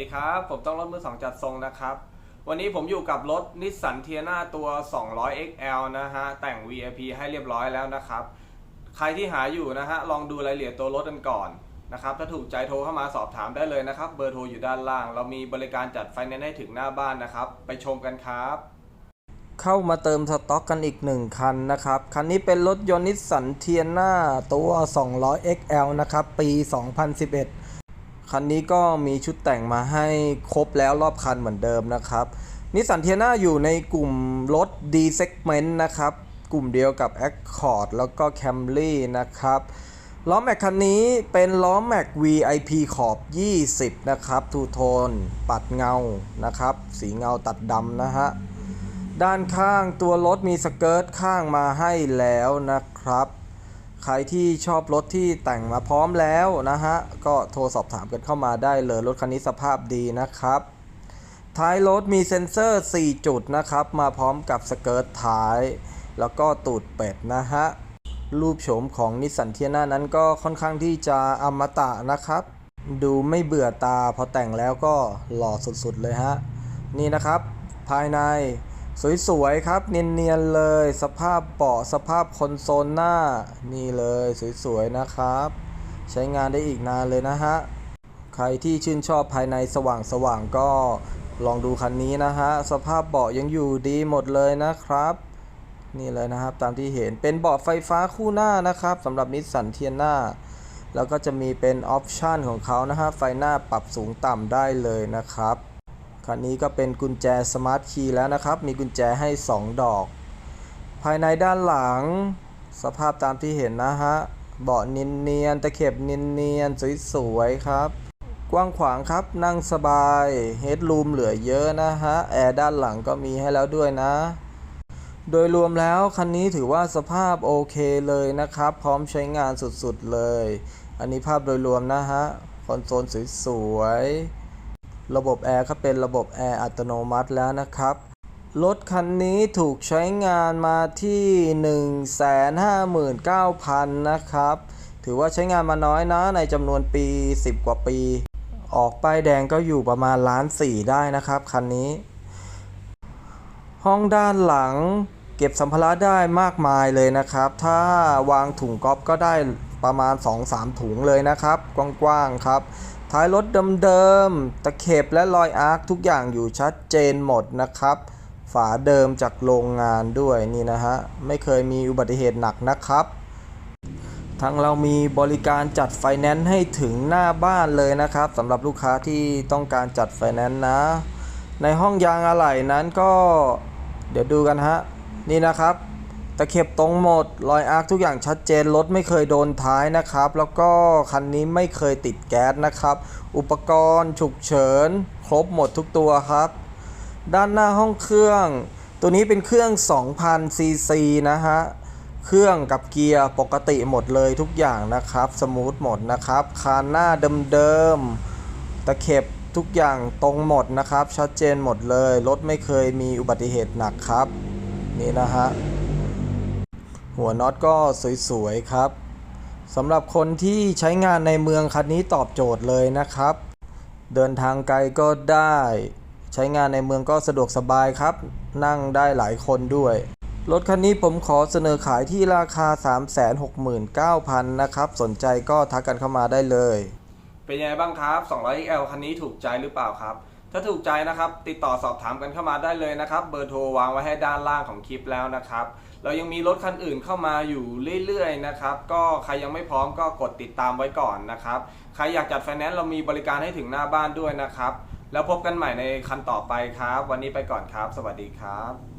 ดีครับ ผมต้องรถมือสองจัดทรงนะครับ วันนี้ผมอยู่กับรถนิสสันเทียนาตัว 200 XL นะฮะ แต่ง VIP ให้เรียบร้อยแล้วนะครับ ใครที่หาอยู่นะฮะ ลองดูรายละเอียดตัวรถกันก่อนนะครับ ถ้าถูกใจโทรเข้ามาสอบถามได้เลยนะครับ เบอร์โทรอยู่ด้านล่าง เรามีบริการจัดไฟแนนซ์ให้ถึงหน้าบ้านนะครับ ไปชมกันครับ เข้ามาเติมสต็อกกันอีกหนึ่งคันนะครับ คันนี้เป็นรถยนต์นิสสันเทียนาตัว 200 XL นะครับ ปี 2011 คันนี้ก็มีชุดแต่งมาให้ครบแล้วรอบคันเหมือนเดิมนะครับนิสสันเทียนาอยู่ในกลุ่มรถ D segment นะครับ กลุ่มเดียวกับ Accord แล้วก็ Camry นะครับล้อแม็กคันนี้เป็นล้อแม็ก VIP ขอบ 20 นะครับ ทูโทน ปัดเงานะครับ สีเงาตัดดำนะฮะ ด้านข้างตัวรถมีสเกิร์ตข้างมาให้แล้วนะครับ ใครที่ชอบรถที่แต่งมาพร้อมแล้วนะฮะ ก็โทรสอบถามกันเข้ามาได้เลย รถคันนี้สภาพดีนะครับ ท้ายรถมีเซ็นเซอร์ 4 จุดนะครับ มาพร้อมกับสเกิร์ตท้าย แล้วก็ตูดเป็ดนะฮะ รูปโฉมของนิสสันเทียนานั้นก็ค่อนข้างที่จะอมตะนะครับ ดูไม่เบื่อตาพอแต่งแล้วก็หล่อสุดๆเลยฮะ นี่นะครับ ภายใน สวยๆครับ เนียนๆเลย สภาพเบาะสภาพคอนโซลหน้า นี่เลยสวยๆนะครับ ใช้งานได้อีกนานเลยนะฮะ ใครที่ชื่นชอบภายในสว่างๆก็ลองดูคันนี้นะฮะ สภาพเบาะยังอยู่ดีหมดเลยนะครับ นี่เลยนะครับตามที่เห็นเป็นเบาะไฟฟ้าคู่หน้านะครับสำหรับนิสสันเทียน่าแล้วก็จะมีเป็นออปชันของเขานะฮะ ไฟหน้าปรับสูงต่ำได้เลยนะครับ คันนี้ก็เป็นกุญแจสมาร์ทคีย์แล้วนะครับ มีกุญแจให้ 2 ดอก ภายในด้านหลังสภาพตามที่เห็นนะฮะ เบาะเนียนๆตะเข็บเนียนๆสวยๆครับ กว้างขวางครับนั่งสบายเฮดรูมเหลือเยอะนะฮะ แอร์ด้านหลังก็มีให้แล้วด้วยนะ โดยรวมแล้วคันนี้ถือว่าสภาพโอเคเลยนะครับ พร้อมใช้งานสุดๆเลย อันนี้ภาพโดยรวมนะฮะ คอนโซลสวยๆ ระบบแอร์ก็เป็นระบบแอร์อัตโนมัติแล้วนะครับ รถคันนี้ถูกใช้งานมาที่ 159,000 นะครับ ถือว่าใช้งานมาน้อยนะในจำนวนปี 10 กว่าปี ออกป้ายแดงก็อยู่ประมาณล้านสี่ได้นะครับคันนี้ ห้องด้านหลังเก็บสัมภาระได้มากมายเลยนะครับ ถ้าวางถุงก๊อฟก็ได้ประมาณ 2-3 ถุงเลยนะครับ กว้างๆครับ ท้ายรถเดิมๆ ตะเข็บและรอยอาร์คทุกอย่างอยู่ชัดเจนหมดนะครับ ฝาเดิมจากโรงงานด้วยนี่นะฮะ ไม่เคยมีอุบัติเหตุหนักนะครับ ทางเรามีบริการจัดไฟแนนซ์ให้ถึงหน้าบ้านเลยนะครับสำหรับลูกค้าที่ต้องการจัดไฟแนนซ์นะ ในห้องยางอะไหล่นั้นก็ เดี๋ยวดูกันฮะ นี่นะครับ ตะเข็บตรงหมดรอยอาร์คทุกอย่างชัดเจน รถไม่เคยโดนท้ายนะครับ แล้วก็คันนี้ไม่เคยติดแก๊สนะครับ อุปกรณ์ฉุกเฉิน ครบหมดทุกตัวครับ ด้านหน้าห้องเครื่อง ตัวนี้เป็นเครื่อง 2,000 ซีซีนะฮะ เครื่องกับเกียร์ปกติหมดเลยทุกอย่างนะครับ สมูทหมดนะครับ คานหน้าเดิมๆ ตะเข็บทุกอย่างตรงหมดนะครับ ชัดเจนหมดเลย รถไม่เคยมีอุบัติเหตุหนักครับ นี่นะฮะ หัวน็อตก็สวยๆครับสำหรับคนที่ใช้งานในเมืองคันนี้ตอบโจทย์เลยนะครับ เดินทางไกลก็ได้ ใช้งานในเมืองก็สะดวกสบายครับ นั่งได้หลายคนด้วย รถคันนี้ผมขอเสนอขายที่ราคา 369,000 นะครับ สนใจก็ทักกันเข้ามาได้เลย เป็นยังไงบ้างครับ 200 XL คันนี้ถูกใจหรือเปล่าครับ ถ้าถูกใจนะครับติดต่อสอบถามกันเข้ามาได้เลยนะครับ เบอร์โทรวางไว้ให้ด้านล่างของคลิปแล้วนะครับ เรายังมีรถคันอื่นเข้ามาอยู่เรื่อยๆนะครับ ก็ใครยังไม่พร้อมก็กดติดตามไว้ก่อนนะครับ ใครอยากจัดไฟแนนซ์เรามีบริการให้ถึงหน้าบ้านด้วยนะครับ แล้วพบกันใหม่ในคันต่อไปครับ วันนี้ไปก่อนครับ สวัสดีครับ